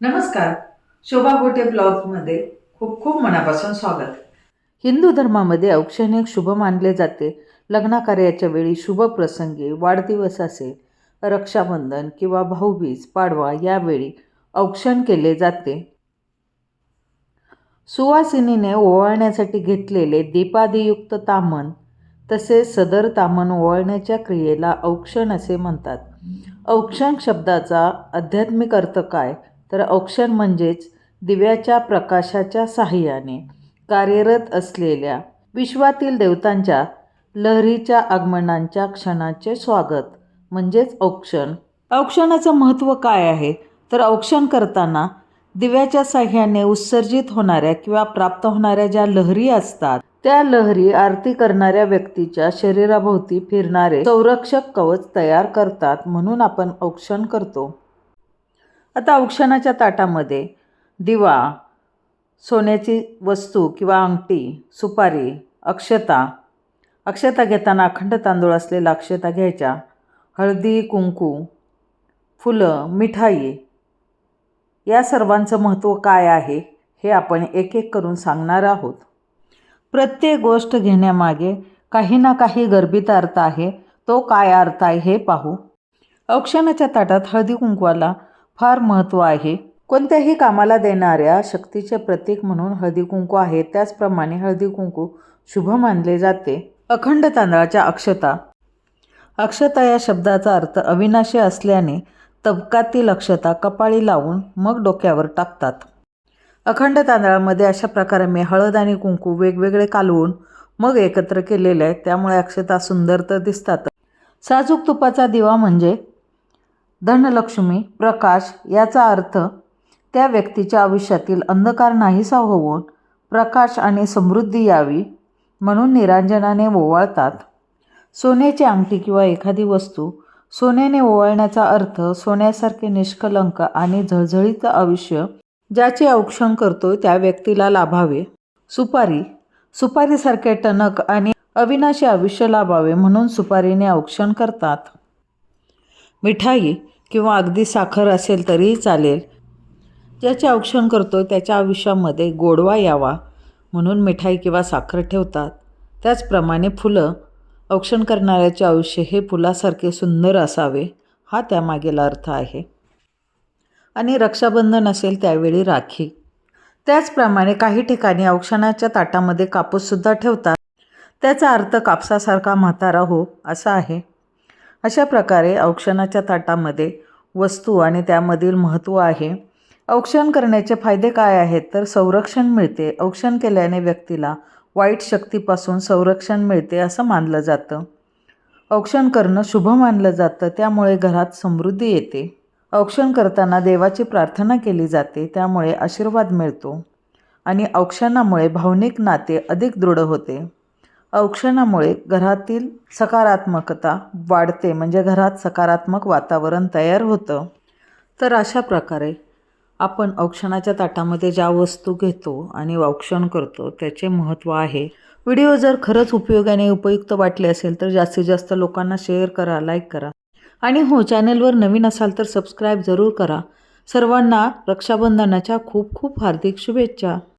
नमस्कार. शोभा गोटे ब्लॉगमध्ये खूप खूप मनापासून स्वागत. हिंदू धर्मामध्ये औक्षण एक शुभ मानले जाते. लग्नाकार्याच्या वेळी शुभ प्रसंगी वाढदिवस असेल रक्षाबंधन किंवा भाऊबीज पाडवा यावेळी औक्षण केले जाते. सुवासिनीने ओवाळण्यासाठी घेतलेले दीपादियुक्त तामन तसेच सदर तामन ओवाळण्याच्या क्रियेला औक्षण असे म्हणतात. औक्षण शब्दाचा आध्यात्मिक अर्थ काय? तर औक्षण म्हणजेच दिव्याच्या प्रकाशाच्या साहाय्याने कार्यरत असलेल्या विश्वातील देवतांच्या लहरीच्या आगमनांच्या क्षणाचे स्वागत म्हणजेच औक्षण. औक्षणाचं महत्त्व काय आहे? तर औक्षण करताना दिव्याच्या साह्याने उत्सर्जित होणाऱ्या किंवा प्राप्त होणाऱ्या ज्या लहरी असतात त्या लहरी आरती करणाऱ्या व्यक्तीच्या शरीराभोवती फिरणारे संरक्षक कवच तयार करतात म्हणून आपण औक्षण करतो. आता औक्षणाच्या ताटामध्ये दिवा सोन्याची वस्तू किंवा अंगठी सुपारी अक्षता अक्षता घेताना अखंड तांदूळ असलेला अक्षता घ्यायच्या. हळदी कुंकू फुलं मिठाई या सर्वांचं महत्त्व काय आहे हे आपण एक एक करून सांगणार आहोत. प्रत्येक गोष्ट घेण्यामागे काही ना काही गर्भित अर्थ आहे. तो काय अर्थ आहे हे पाहू. औक्षणाच्या ताटात हळदी कुंकवाला फार महत्त्व आहे. कोणत्याही कामाला देणाऱ्या शक्तीचे प्रतीक म्हणून हळदी कुंकू आहे. त्याचप्रमाणे हळदी कुंकू शुभ मानले जाते. अखंड तांदळाच्या अक्षता. अक्षता या शब्दाचा अर्थ अविनाशी असल्याने तबकातील अक्षता कपाळी लावून मग डोक्यावर टाकतात. अखंड तांदळामध्ये अशा प्रकारे मी हळद आणि कुंकू वेगवेगळे कालवून मग एकत्र केलेले आहे. त्यामुळे अक्षता सुंदर तर दिसतात. साजूक तुपाचा दिवा म्हणजे धनलक्ष्मी प्रकाश याचा अर्थ त्या व्यक्तीच्या आयुष्यातील अंधकार नाहीसा होऊन प्रकाश आणि समृद्धी यावी म्हणून निरांजनाने ओवाळतात. सोन्याची अंगठी किंवा एखादी वस्तू सोन्याने ओवाळण्याचा अर्थ सोन्यासारखे निष्कलंक आणि झळझळीचं आयुष्य ज्याचे औक्षण करतो त्या व्यक्तीला लाभावे. सुपारी सुपारीसारखे टणक आणि अविनाशी आयुष्य लाभावे म्हणून सुपारीने औक्षण करतात. मिठाई किंवा अगदी साखर असेल तरीही चालेल. ज्याचे औक्षण करतो त्याच्या आयुष्यामध्ये गोडवा यावा म्हणून मिठाई किंवा साखर ठेवतात. त्याचप्रमाणे फुलं. औक्षण करणाऱ्याचे आयुष्य हे फुलासारखे सुंदर असावे हा त्यामागेला अर्थ आहे. आणि रक्षाबंधन असेल त्यावेळी राखी. त्याचप्रमाणे काही ठिकाणी औक्षणाच्या ताटामध्ये कापूससुद्धा ठेवतात. त्याचा अर्थ कापसासारखा म्हातारा हो असा आहे. अशा प्रकारे औक्षणाच्या ताटामध्ये वस्तू आणि त्यामधील महत्त्व आहे. औक्षण करण्याचे फायदे काय आहेत? तर संरक्षण मिळते. औक्षण केल्याने व्यक्तीला वाईट शक्तीपासून संरक्षण मिळते असं मानलं जातं. औक्षण करणं शुभ मानलं जातं. त्यामुळे घरात समृद्धी येते. औक्षण करताना देवाची प्रार्थना केली जाते. त्यामुळे आशीर्वाद मिळतो आणि औक्षणामुळे भावनिक नाते अधिक दृढ होते. औक्षणामुळे घरातील सकारात्मकता वाढते म्हणजे घरात सकारात्मक वातावरण तयार होतं. तर अशा प्रकारे आपण औक्षणाच्या ताटामध्ये ज्या वस्तू घेतो आणि औक्षण करतो त्याचे महत्त्व आहे. व्हिडिओ जर खरंच उपयोगाने उपयुक्त वाटले असेल तर जास्तीत जास्त लोकांना शेअर करा लाईक करा. आणि हो चॅनलवर नवीन असाल तर सबस्क्राईब जरूर करा. सर्वांना रक्षाबंधनाच्या खूप खूप हार्दिक शुभेच्छा.